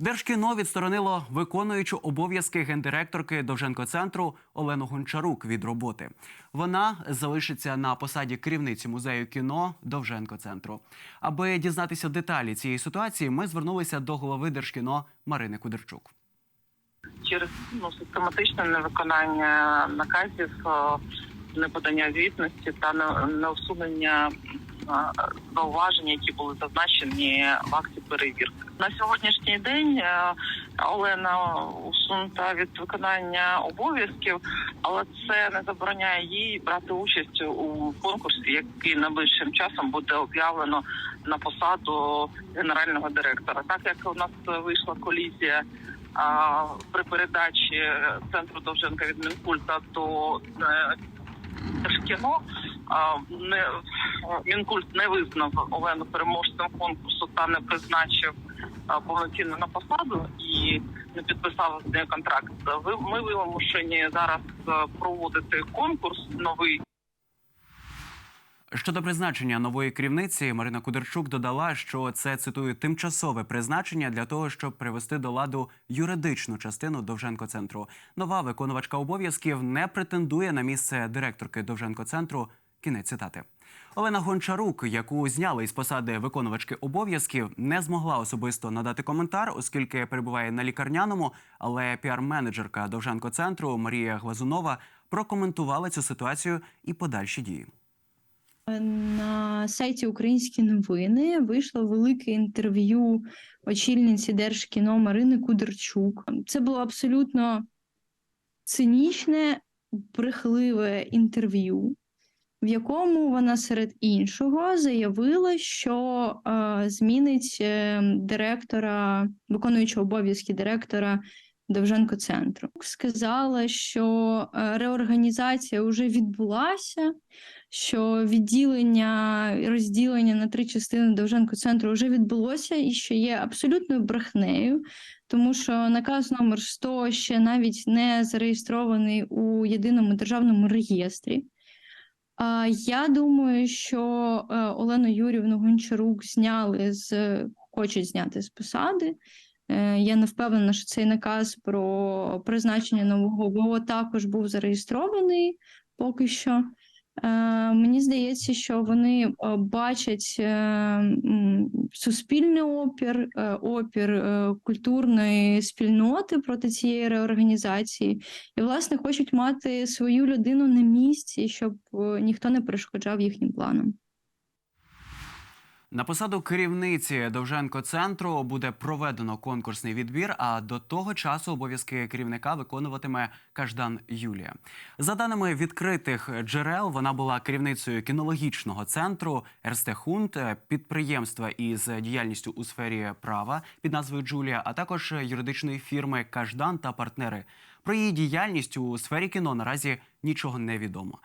Держкіно відсторонило виконуючу обов'язки гендиректорки Довженко центру Олену Гончарук від роботи. Вона залишиться на посаді керівниці музею кіно Довженко центру. Аби дізнатися деталі цієї ситуації, ми звернулися до голови Держкіно Марини Кудерчук. через ну, систематичне невиконання наказів, е, неподання звітності та не- неусунення е, зауважень, які були зазначені в акті перевірки. На сьогоднішній день е, Олена усунута від виконання обов'язків, але це не забороняє їй брати участь у конкурсі, який найближчим часом буде об'явлено на посаду генерального директора. Так як у нас вийшла колізія при передачі центру Довженка від Мінкульта до е, а, не Мінкульт не визнав Олену переможцем конкурсу та не призначив повноцінно на посаду і не підписав з нею контракт. Ми вимушені зараз е, проводити конкурс новий. Щодо призначення нової керівниці, Марина Кудерчук додала, що це цитую тимчасове призначення для того, щоб привести до ладу юридичну частину Довженко центру. Нова виконувачка обов'язків не претендує на місце директорки Довженко центру. Кінець цитати. Олена Гончарук, яку зняли із посади виконувачки обов'язків, не змогла особисто надати коментар, оскільки перебуває на лікарняному. Але піар-менеджерка Довженко центру Марія Глазунова прокоментувала цю ситуацію і подальші дії. На сайті Українські новини вийшло велике інтерв'ю очільниці Держкіно Марини Кудерчук. Це було абсолютно цинічне, брехливе інтерв'ю, в якому вона серед іншого заявила, що е, змінить е, директора, виконуючого обов'язки директора Довженко центру. Сказала, що е, реорганізація вже відбулася що відділення розділення на три частини Довженко центру вже відбулося і що є абсолютною брехнею, тому що наказ номер 100 ще навіть не зареєстрований у єдиному державному реєстрі. Я думаю, що е, Олену Юрівну Гончарук зняли з хочуть зняти з посади. Е, Я не впевнена, що цей наказ про призначення нового ВО також був зареєстрований поки що. Е, Мені здається, що вони е, бачать е, суспільний опір, опір культурної спільноти проти цієї реорганізації, і, власне, хочуть мати свою людину на місці, щоб ніхто не перешкоджав їхнім планам. На посаду керівниці Довженко центру буде проведено конкурсний відбір. А до того часу обов'язки керівника виконуватиме Каждан Юлія. За даними відкритих джерел, вона була керівницею кінологічного центру Ерсте Хунт, підприємства із діяльністю у сфері права під назвою Джулія, а також юридичної фірми Каждан та партнери. Про її діяльність у сфері кіно наразі нічого не відомо.